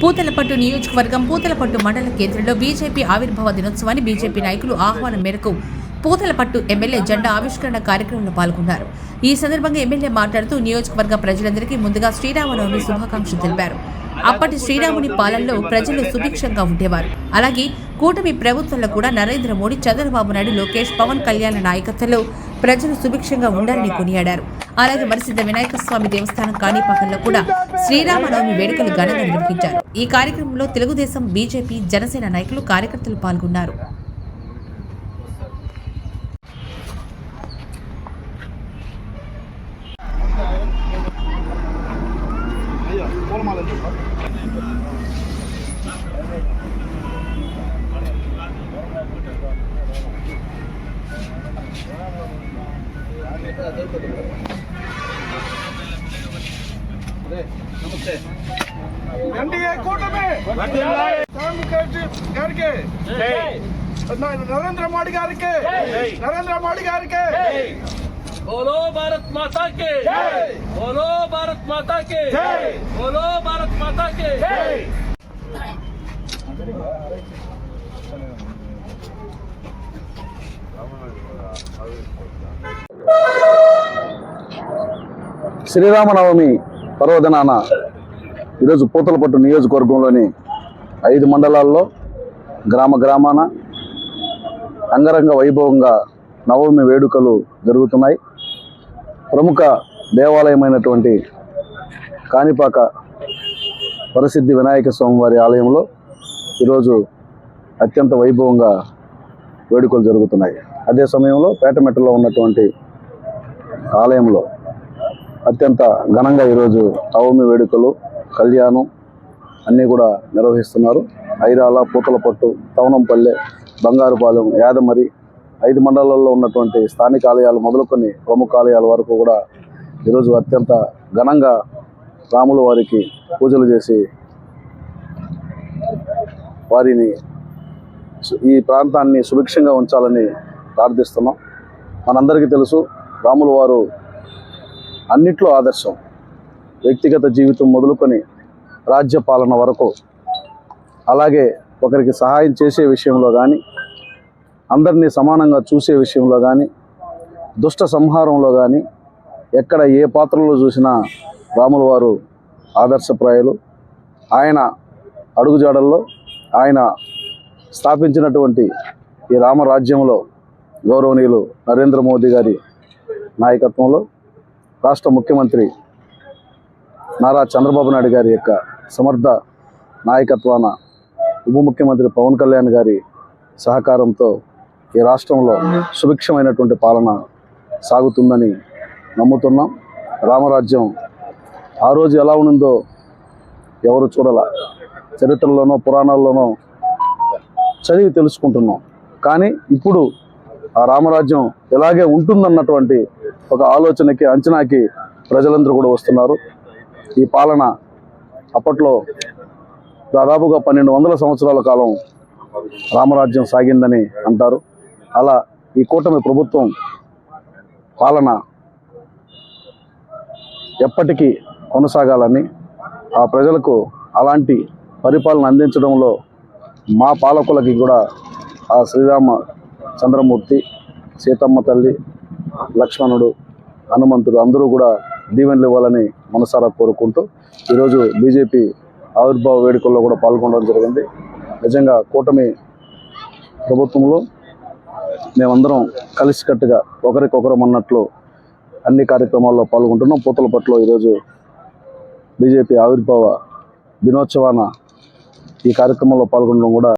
పూతలపట్టు నియోజకవర్గం పూతలపట్టు మండల కేంద్రంలో బీజేపీ ఆవిర్భావ దినోత్సవాన్ని బీజేపీ నాయకులు ఆహ్వానం మేరకు పూతలపట్టు ఎమ్మెల్యే జెండా ఆవిష్కరణ కార్యక్రమంలో పాల్గొన్నారు. ఈ సందర్భంగా ఎమ్మెల్యే మాట్లాడుతూ నియోజకవర్గ ప్రజలందరికీ ముందుగా శ్రీరామనవమి శుభాకాంక్షలు తెలిపారు. అప్పటి శ్రీరాముని పాలనలో ప్రజలు సుభిక్షంగా ఉండేవారు. అలాగే కూటమి ప్రభుత్వంలో కూడా నరేంద్ర మోడీ చంద్రబాబు నాయుడు లోకేష్ పవన్ కళ్యాణ్ నాయకత్వంలో ప్రజలు సుభిక్షంగా ఉండాలని కొనియాడారు. అలాగే మరిసిద్ధ వినాయక స్వామి దేవస్థానం కాణిపాకంలో కూడా శ్రీరామనవమి వేడుకలు ఘనంగా నిర్వహించారు. ఈ కార్యక్రమంలో తెలుగుదేశం బీజేపీ జనసేన నాయకులు కార్యకర్తలు పాల్గొన్నారు. ఎన్డీఏ కూటమి జగన్ గారికి న- నరేంద్ర మోడీ గారికి నరేంద్ర మోడీ గారికి बोलो भारत माता के जय। बोलो भारत माता के जय। बोलो भारत माता के శ్రీరామనవమి పర్వదినాన ఈరోజు పూతలపట్టు నియోజకవర్గంలోని ఐదు మండలాల్లో గ్రామ గ్రామాన అంగరంగ వైభవంగా నవమి వేడుకలు జరుగుతున్నాయి ప్రముఖ దేవాలయమైనటువంటి కాణిపాక ప్రసిద్ధి వినాయక స్వామివారి ఆలయంలో ఈరోజు అత్యంత వైభవంగా వేడుకలు జరుగుతున్నాయి. అదే సమయంలో పేటమెట్టలో ఉన్నటువంటి ఆలయంలో అత్యంత ఘనంగా ఈరోజు నవమి వేడుకలు కళ్యాణం అన్నీ కూడా నిర్వహిస్తున్నారు. ఐరాల పూతలపట్టు తవనంపల్లె బంగారుపాలెం యాదమరి ఐదు మండలాల్లో ఉన్నటువంటి స్థానిక ఆలయాలు మొదలుకొని ప్రముఖ ఆలయాల వరకు కూడా ఈరోజు అత్యంత ఘనంగా రాముల వారికి పూజలు చేసి వారిని ఈ ప్రాంతాన్ని సుభిక్షంగా ఉంచాలని ప్రార్థిస్తున్నాం. మనందరికీ తెలుసు రాముల వారు అన్నిట్లో ఆదర్శం. వ్యక్తిగత జీవితం మొదలుకొని రాజ్య పాలన వరకు అలాగే ఒకరికి సహాయం చేసే విషయంలో కానీ అందరినీ సమానంగా చూసే విషయంలో కానీ దుష్ట సంహారంలో కానీ ఎక్కడ ఏ పాత్రలో చూసినా రాముల వారు ఆదర్శప్రాయులు. ఆయన అడుగుజాడల్లో ఆయన స్థాపించినటువంటి ఈ రామరాజ్యంలో గౌరవనీయులు నరేంద్ర మోదీ గారి నాయకత్వంలో రాష్ట్ర ముఖ్యమంత్రి నారా చంద్రబాబు నాయుడు గారి యొక్క సమర్థ నాయకత్వాన ఉప ముఖ్యమంత్రి పవన్ కళ్యాణ్ గారి సహకారంతో ఈ రాష్ట్రంలో సుభిక్షమైనటువంటి పాలన సాగుతుందని నమ్ముతున్నాం. రామరాజ్యం ఆ రోజు ఎలా ఉన్నదో ఎవరు చూడాల. చరిత్రలోనో పురాణాల్లోనో చదివి తెలుసుకుంటున్నాం. కానీ ఇప్పుడు ఆ రామరాజ్యం ఇలాగే ఉంటుందన్నటువంటి ఒక ఆలోచనకి అంచనాకి ప్రజలందరూ కూడా వస్తున్నారు. ఈ పాలన అప్పట్లో దాదాపుగా పన్నెండు వందల సంవత్సరాల కాలం రామరాజ్యం సాగిందని అంటారు. అలా ఈ కూటమి ప్రభుత్వం పాలన ఎప్పటికీ కొనసాగాలని ఆ ప్రజలకు అలాంటి పరిపాలన అందించడంలో మా పాలకులకి కూడా ఆ శ్రీరామ చంద్రమూర్తి సీతమ్మ తల్లి లక్ష్మణుడు హనుమంతుడు అందరూ కూడా దీవెనలు ఇవ్వాలని మనసారా కోరుకుంటూ ఈరోజు బీజేపీ ఆవిర్భావ వేడుకల్లో కూడా పాల్గొనడం జరిగింది. నిజంగా కూటమి ప్రభుత్వంలో మేమందరం కలిసికట్టుగా ఒకరికొకరం అన్నట్లు అన్ని కార్యక్రమాల్లో పాల్గొంటున్నాం. పూతలపట్లో ఈరోజు బీజేపీ ఆవిర్భావ దినోత్సవాన ఈ కార్యక్రమంలో పాల్గొనడం కూడా